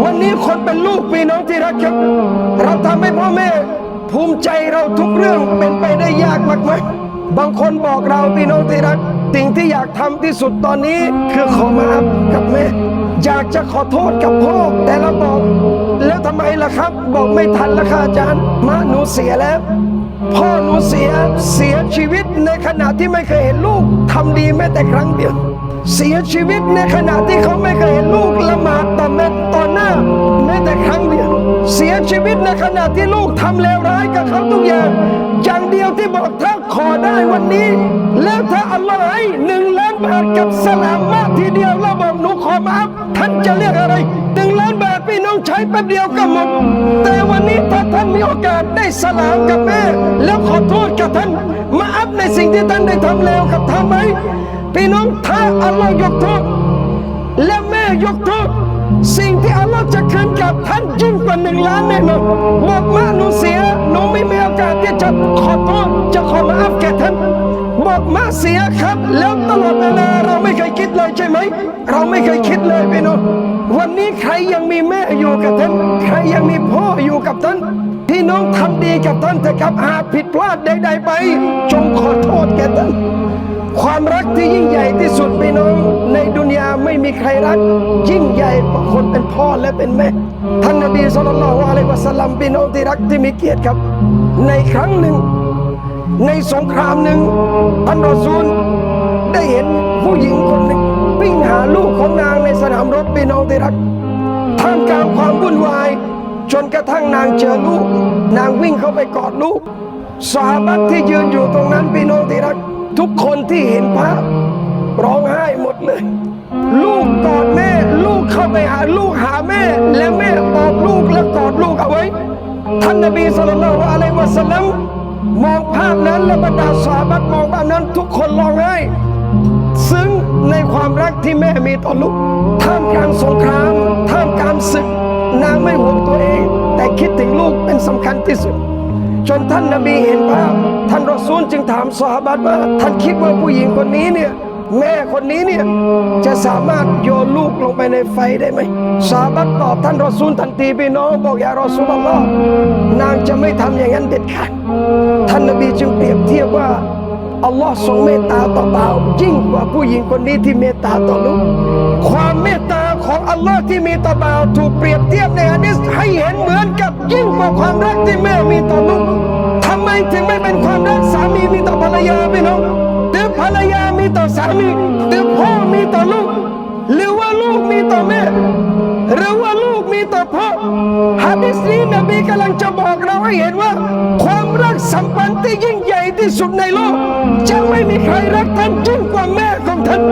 วันนี้คนเป็นลูกพี่น้องที่รักครับ เราทำให้พ่อแม่ ภูมิใจเราทุกเรื่องเป็นไปได้ยากมากไหมบางคนบอกเราพี่น้องที่รัก สิ่งที่อยากทำที่สุดตอนนี้คือขอมาอัพกับแม่ อยากจะขอโทษกับพ่อแต่เราบอก แล้วทำไมล่ะครับ บอกไม่ทันละค่ะอาจารย์ มาหนูเสียแล้ว พ่อหนูเสียเสียชีวิตในขณะที่ไม่เคยเห็นลูกทำดีแม้แต่ครั้งเดียว เสียชีวิตในขณะที่เขาไม่เคยเห็นลูกละหมาดต่อแม่ต่อหน้าแม้แต่ครั้งเดียวเสียชีวิตในขณะที่ลูกทำเลวร้ายกับเขาทุกอย่าง อย่างเดียวที่บอกถ้าขอได้วันนี้ แล้วถ้าอัลลอฮ์ให้หนึ่งล้านบาทกับสลามมาทีเดียวแล้วบอกหนูขอมาอัพท่านจะเรียกอะไรหนึ่งล้านบาทพี่น้องใช้แป๊บเดียวก็หมดแต่วันนี้ถ้าท่านมีโอกาสได้สลามกับแม่แล้วขอโทษกับท่านมาอัพในสิ่งที่ท่านได้ทำเลวกับท่านไหม พี่น้องถ้าอัลลอฮ์ยกโทษและแม่ยกโทษสิ่งที่อัลลอฮ์จะคืนกับท่านยิ่งกว่าหนึ่งล้านแน่นอนบอกมาหนูเสียหนูไม่มีโอกาสที่จะขอโทษจะขอมาอัพแก่ท่านบอกมาเสียครับ แล้วตลอดเวลาเราไม่เคยคิดเลยใช่ไหม เราไม่เคยคิดเลยพี่น้องวันนี้ใครยังมีแม่อยู่กับท่านใครยังมีพ่ออยู่กับท่านพี่น้องทำดีกับท่านเถอะครับหากผิดพลาดใดๆไป จงขอโทษแก่ท่าน ความรักที่ยิ่งใหญ่ที่สุดพี่น้อง ในดุนยาไม่มีใครรัก ยิ่งใหญ่กว่าคนเป็นพ่อและเป็นแม่ท่านนบีสุลต่านลอะลัยวะสัลลัมพี่น้องที่รักที่มีเกียรติครับ ในครั้งหนึ่ง ในสงครามหนึ่งท่านรอซูลได้เห็นผู้หญิงคนหนึ่งวิ่งหาลูกของนางในสนามรบพี่น้องที่รักท่ามกลางความวุ่นวาย จนกระทั่งนางเจอลูก นางวิ่งเข้าไปกอดลูกสาบัตที่ยืนอยู่ตรงนั้นพี่น้องที่รัก ทุกคนที่เห็นภาพร้องไห้หมดเลย ลูกกอดแม่ ลูกเข้าไปหาลูกหาแม่ และแม่ออบลูกและกอดลูกเอาไว้ ท่านนบีสุลต่านละอะลัยวะสัลลัมมองภาพนั้นและบรรดาสาบัตมองภาพนั้น ทุกคนร้องไห้ซึ่งในความรักที่แม่มีต่อลูกท่ามกลางสงครามท่ามกลางศึกนางไม่ห่วงตัวเอง แต่คิดถึงลูกเป็นสำคัญที่สุด จนท่านนบีเห็นภาพ ท่านรอซูลจึงถามสหบัตว่า ท่านคิดว่าผู้หญิงคนนี้เนี่ยแม่คนนี้เนี่ยจะสามารถโยนลูกลงไปในไฟได้ไหมสหบัตตอบท่านรอซูลทันทีพี่น้องบอกอย่ารอซูลอัลลอฮ์นางจะไม่ทำอย่างนั้นเด็ดขาดท่านนบีจึงเปรียบเทียบว่าอัลลอฮ์ทรงเมตตาต่อบ่าวยิ่งกว่าผู้หญิงคนนี้ที่เมตตาต่อลูก ความเมตตาของอัลลอฮ์ที่มีต่อบ่าวถูกเปรียบเทียบในฮะดิษให้เห็นเหมือนกับยิ่งกว่าความรักที่แม่มีต่อลูก ถึงไม่เป็นความรักสามีมีต่อภรรยาพี่น้องหรือภรรยามีต่อสามีหรือพ่อมีต่อลูก หรือว่าลูกมีต่อแม่ หรือว่าลูกมีต่อพ่อฮะดิษนี้นบีกำลังจะบอกเราให้เห็นว่า ความรักสัมพันธ์ที่ยิ่งใหญ่ที่สุดในโลกจะไม่มีใครรักท่านยิ่งกว่าแม่ของท่าน